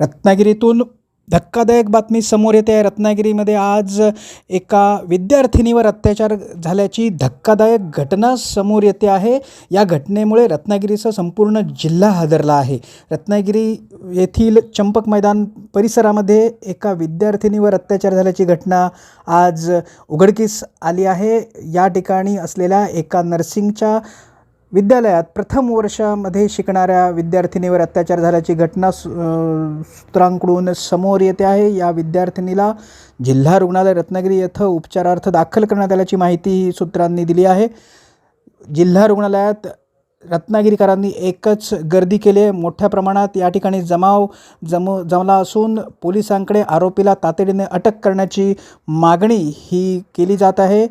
रत्नागिरीतून धक्कादायक बातमी समोर येते. आहे रत्नागिरीमध्ये आज एका विद्यार्थिनीवर अत्याचार झाल्याची धक्कादायक घटना समोर येते आहे. या घटनेमुळे रत्नागिरीचा संपूर्ण जिल्हा हादरला आहे. रत्नागिरी येथील चंपक मैदान परिसरामध्ये एका विद्यार्थिनीवर अत्याचार झाल्याची घटना आज उघडकीस आली आहे. या ठिकाणी असलेल्या एका नर्सिंगच्या विद्यालयात प्रथम वर्षामध्ये शिकणाऱ्या विद्यार्थिनीवर अत्याचार झाल्याची घटना सु- सूत्रांकडून समोर येते आहे. या विद्यार्थिनीला जिल्हा रुग्णालय रत्नागिरी येथं उपचारार्थ दाखल करण्यात आल्याची माहिती सूत्रांनी दिली आहे. जिल्हा रुग्णालयात रत्नागिरीकरांनी एकच गर्दी केली आहे. मोठ्या प्रमाणात या ठिकाणी जमाव जम जमला असून पोलिसांकडे आरोपीला तातडीने अटक करण्याची मागणी ही केली जात आहे.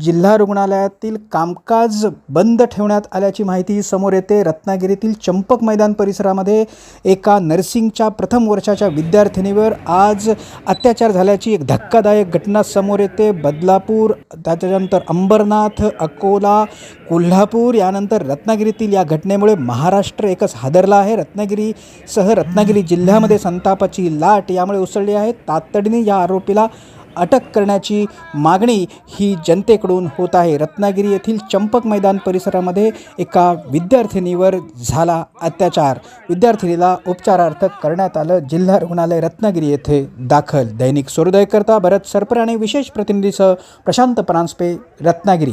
जिल्हा रुग्णालयातील कामकाज बंद ठेवण्यात आल्याची माहिती समोर येते. रत्नागिरीतील चंपक मैदान परिसरामध्ये एका नर्सिंगच्या प्रथम वर्षाच्या विद्यार्थिनीवर आज अत्याचार झाल्याची एक धक्कादायक घटना समोर येते. बदलापूर त्याच्यानंतर अंबरनाथ अकोला कोल्हापूर यानंतर रत्नागिरीतील या घटनेमुळे महाराष्ट्र एकच हादरला आहे. रत्नागिरीसह रत्नागिरी जिल्ह्यामध्ये संतापाची लाट यामुळे उसळली आहे. तातडीने या आरोपीला अटक करण्याची मागणी ही जनतेकडून होत आहे. रत्नागिरी येथील चंपक मैदान परिसरामध्ये एका विद्यार्थिनीवर झाला अत्याचार. विद्यार्थिनीला उपचारार्थ करण्यात आलं. जिल्हा रुग्णालय रत्नागिरी येथे दाखल. दैनिक सूर्योदयकर्ता भरत सरपराणे विशेष प्रतिनिधीसह प्रशांत परांजपे रत्नागिरी.